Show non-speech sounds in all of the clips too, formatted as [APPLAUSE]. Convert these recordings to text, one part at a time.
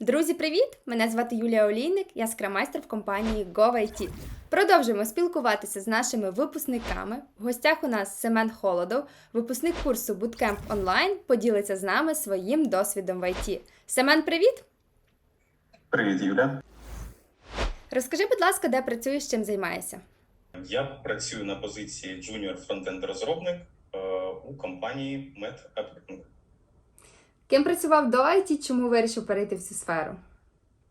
Друзі, привіт! Мене звати Юлія Олійник, я скрамайстер в компанії GoVIT. Продовжуємо спілкуватися з нашими випускниками. В гостях у нас Семен Холодов, випускник курсу Bootcamp Online, поділиться з нами своїм досвідом в IT. Семен, привіт! Привіт, Юля. Розкажи, будь ласка, де працюєш, чим займаєшся? Я працюю на позиції junior фронтенд розробник е, у компанії MedApplicant. Ким працював до IT, чому вирішив перейти в цю сферу?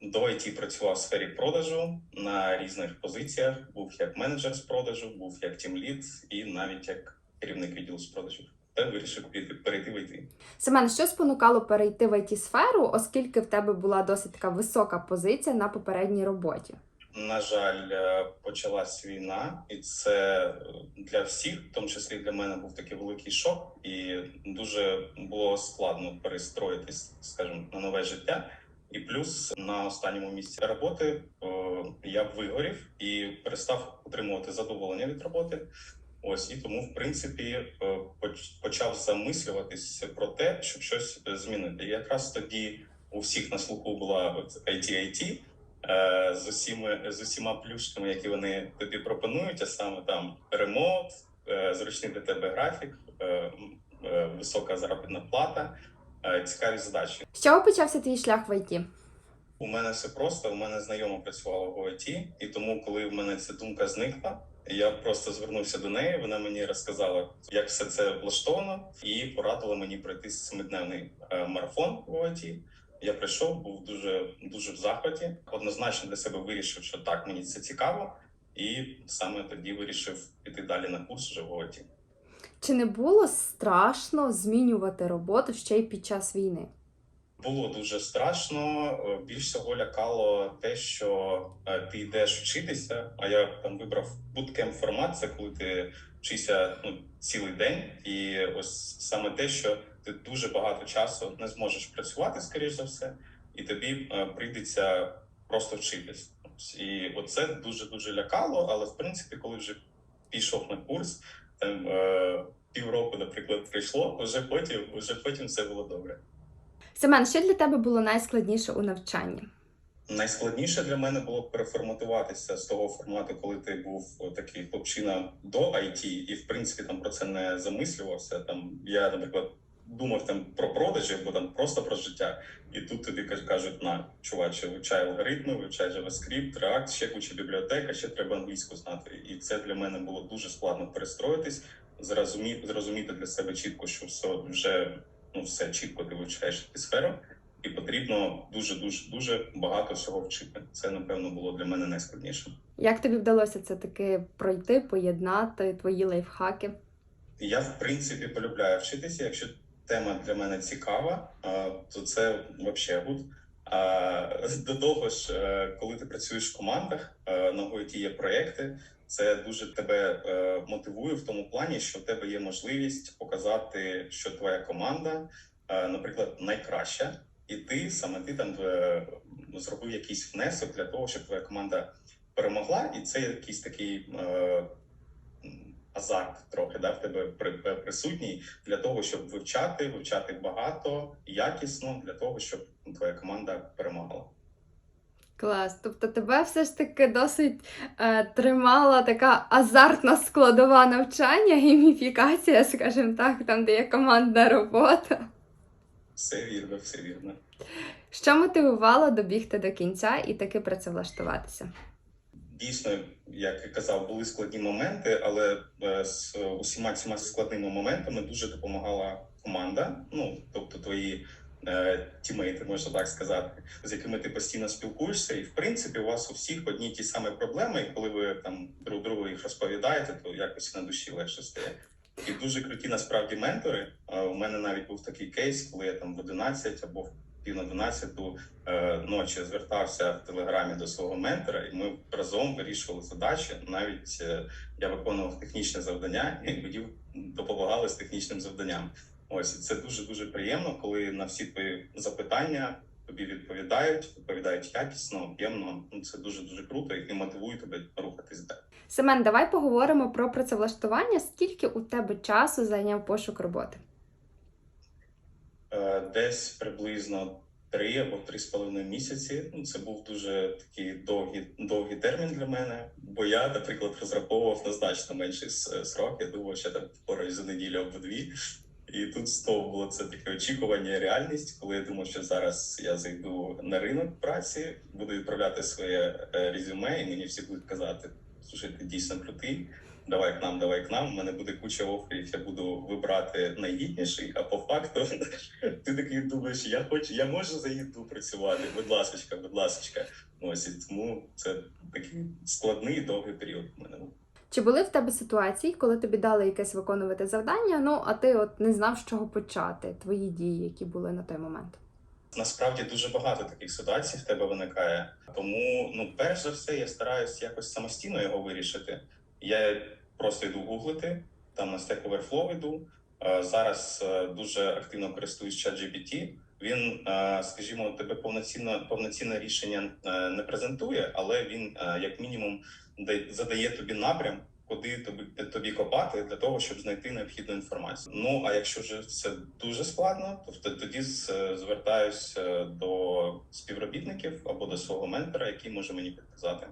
До IT працював в сфері продажу на різних позиціях. Був як менеджер з продажу, був як тімлід і навіть як керівник відділу з продажу. Та вирішив піти- перейти в IT. Семен, що спонукало перейти в it сферу, оскільки в тебе була досить така висока позиція на попередній роботі? На жаль, е, почалась війна, і це е, для всіх, в тому числі для мене, був такий великий шок, і дуже було складно перестроїтись, скажімо, на нове життя. І плюс на останньому місці роботи е, я вигорів і перестав отримувати задоволення від роботи. Ось і тому, в принципі, почав замислюватись про те, щоб щось змінити. І якраз тоді у всіх на слуху була IT-IT, з усіма з усіма плюшками, які вони тобі пропонують, а саме там ремонт, е, зручний для тебе графік, е, е, висока заробітна плата, е, цікаві задачі. З чого почався твій шлях в IT? У мене все просто. У мене знайома працювала в ОІТ, і тому, коли в мене ця думка зникла, я просто звернувся до неї. Вона мені розказала, як все це влаштовано, і порадила мені пройти семидневний е, марафон в ОІТ. Я прийшов, був дуже дуже в захваті. Однозначно для себе вирішив, що так мені це цікаво, і саме тоді вирішив піти далі на курс в ОІТ. Чи не було страшно змінювати роботу ще й під час війни? Було дуже страшно. Е, Більш всього лякало те, що е, ти йдеш вчитися. А я там вибрав буткемп формат. Це коли ти вчишся ну, цілий день, і ось саме те, що ти дуже багато часу не зможеш працювати, скоріш за все, і тобі е, прийдеться просто вчитись. І оце дуже дуже лякало. Але в принципі, коли вже пішов на курс, там е, півроку, наприклад, прийшло, вже потім, вже потім все було добре. Семен, що для тебе було найскладніше у навчанні? Найскладніше для мене було переформатуватися з того формату, коли ти був такий хлопчина до IT, і в принципі там про це не замислювався. Там я, наприклад, думав там про продажі або там просто про життя. І тут тобі каж- кажуть: на чуваче, вивчай алгоритми, вивчай JavaScript, React, ще куча бібліотек, а ще треба англійську знати. І це для мене було дуже складно перестроїтись, зрозуміти, зрозуміти для себе чітко, що все вже ну все чітко ти вивчаєш цю сферу і потрібно дуже дуже дуже багато всього вчити. Це напевно було для мене найскладніше. Як тобі вдалося це таки пройти, поєднати твої лайфхаки? Я в принципі полюбляю вчитися. Якщо тема для мене цікава, то це взагалі гуд. До того ж, е, коли ти працюєш в командах, е, на ОІТ є проекти. Це дуже тебе е, мотивує в тому плані, що в тебе є можливість показати, що твоя команда, наприклад, найкраща, і ти саме ти там зробив якийсь внесок для того, щоб твоя команда перемогла, і це якийсь такий азарт трохи да, в тебе при- присутній для того, щоб вивчати, вивчати багато, якісно, для того, щоб твоя команда перемагала. Клас. Тобто тебе все ж таки досить е, тримала така азартна складова навчання, гейміфікація, скажімо так, там, де є командна робота. Все вірно, все вірно. Що мотивувало добігти до кінця і таки працевлаштуватися? Дійсно, як я казав, були складні моменти, але е, з усіма цими складними моментами дуже допомагала команда. Ну тобто твої е, тімейти, можна так сказати, з якими ти постійно спілкуєшся, і в принципі у вас у всіх одні ті самі проблеми. І коли ви там друг другу їх розповідаєте, то якось на душі легше стає. І дуже круті насправді ментори. Е, У мене навіть був такий кейс, коли я там в 11 або в пів на 12 е, ночі звертався в телеграмі до свого ментора, і ми разом вирішували задачі. Навіть е, я виконував технічне завдання, [LAUGHS] і мені допомагали з технічним завданням. Ось це дуже дуже приємно, коли на всі твої запитання тобі відповідають, відповідають якісно, об'ємно. Ну це дуже дуже круто і мотивує тебе рухатись далі. Семен, давай поговоримо про працевлаштування. Скільки у тебе часу зайняв пошук роботи? Е, Десь приблизно три або три з половиною місяці. Ну, це був дуже такий довгий, довгий термін для мене, бо я, наприклад, розраховував на значно менший срок. Я думав, що там впораюсь за неділю або дві. І тут знову було це таке очікування, реальність, коли я думав, що зараз я зайду на ринок праці, буду відправляти своє е, резюме, і мені всі будуть казати: слушай, ти дійсно крутий, давай к нам, давай к нам. У мене буде куча оферів, я буду вибрати найгідніший, а по факту [LAUGHS] ти такий думаєш, я хочу, я можу за їду працювати. Будь ласочка, будь ласочка. Ось і тому це такий складний довгий період у мене був. Чи були в тебе ситуації, коли тобі дали якесь виконувати завдання, ну а ти от не знав, з чого почати, твої дії, які були на той момент? Насправді дуже багато таких ситуацій в тебе виникає. Тому, ну, перш за все, я стараюсь якось самостійно його вирішити. Я просто йду гуглити, там на Stack Overflow йду. Е, Зараз е, дуже активно користуюсь ChatGPT. Він, е, скажімо, тебе повноцінно повноцінне рішення не презентує, але він, як мінімум, да- задає тобі напрям, куди тобі тобі копати для того, щоб знайти необхідну інформацію. Ну а якщо вже все дуже складно, то тоді звертаюся до співробітників або до свого ментора, який може мені підказати.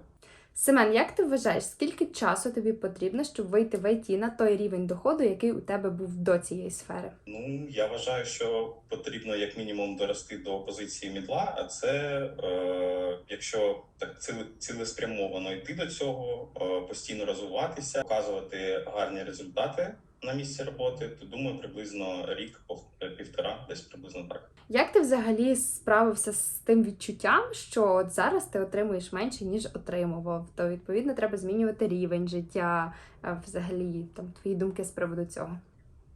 Семен, як ти вважаєш, скільки часу тобі потрібно, щоб вийти в ІТ на той рівень доходу, який у тебе був до цієї сфери? Ну я вважаю, що потрібно як мінімум дорости до позиції мідла. А це е, якщо так цілеспрямовано йти до цього, е, постійно розвиватися, показувати гарні результати на місці роботи, то думаю, приблизно рік пов- півтора, десь приблизно так. Як ти взагалі справився з тим відчуттям, що от зараз ти отримуєш менше, ніж отримував? То відповідно треба змінювати рівень життя, взагалі там твої думки з приводу цього.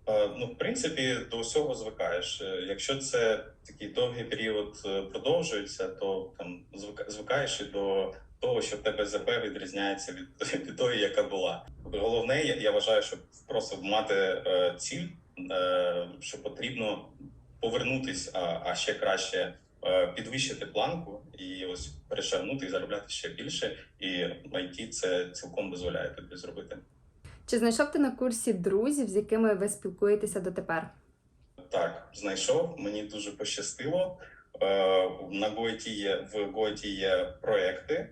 Е, Ну, в принципі, до усього звикаєш. Е, Якщо це такий довгий період е, продовжується, то там звика- звикаєш і до того, що в тебе ЗП відрізняється від, [LAUGHS] від тої, яка була. Головне, я, я вважаю, щоб просто мати е, ціль, е, що потрібно повернутись, а, а ще краще е, підвищити планку і ось перешагнути і заробляти ще більше. І IT це цілком дозволяє тобі зробити. Чи знайшов ти на курсі друзів, з якими ви спілкуєтеся дотепер? Так, знайшов. Мені дуже пощастило. На Гоеті є в Гоеті є проекти,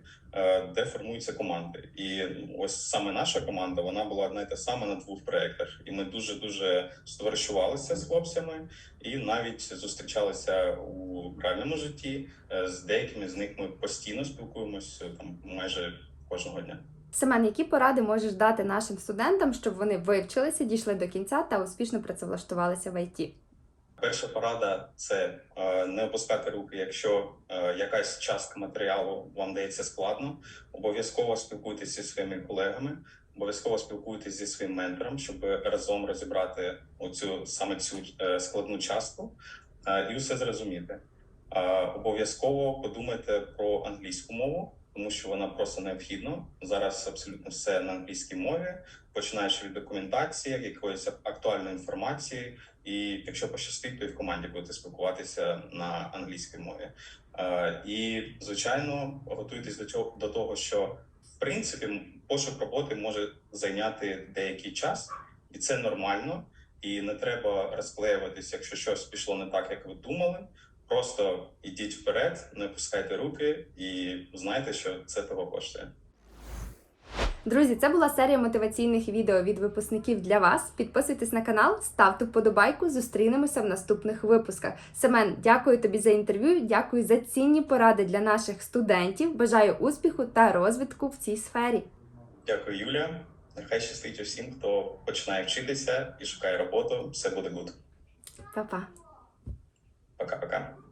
де формуються команди. І ось саме наша команда вона була одна й та сама на двох проектах. І ми дуже дуже стоваришувалися з хлопцями, і навіть зустрічалися у реальному житті. Е, З деякими з них ми постійно спілкуємося там майже кожного дня. Семен, які поради можеш дати нашим студентам, щоб вони вивчилися, дійшли до кінця та успішно працевлаштувалися в ІТ? Перша порада це е, не опускати руки, якщо е, якась частка матеріалу вам дається складно. Обов'язково спілкуйтеся зі своїми колегами, обов'язково спілкуйтесь зі своїм ментором, щоб разом розібрати оцю саме цю е, складну частку і все зрозуміти. Обов'язково подумайте про англійську мову, тому що вона просто необхідна. Зараз абсолютно все на англійській мові, починаючи від документації, якоїсь актуальної інформації. І якщо пощастить, то і в команді будете спілкуватися на англійській мові. Е, і звичайно, готуйтесь до цього до того, що в принципі пошук роботи може зайняти деякий час, і це нормально. І не треба розклеюватись, якщо щось пішло не так, як ви думали. Просто йдіть вперед, не опускайте руки і знайте, що це того коштує. Друзі, це була серія мотиваційних відео від випускників для вас. Підписуйтесь на канал, ставте вподобайку. Зустрінемося в наступних випусках. Семен, дякую тобі за інтерв'ю. Дякую за цінні поради для наших студентів. Бажаю успіху та розвитку в цій сфері. Дякую, Юля. Нехай щастить усім, хто починає вчитися і шукає роботу. Все буде гуд. Па-па. Пока-пока.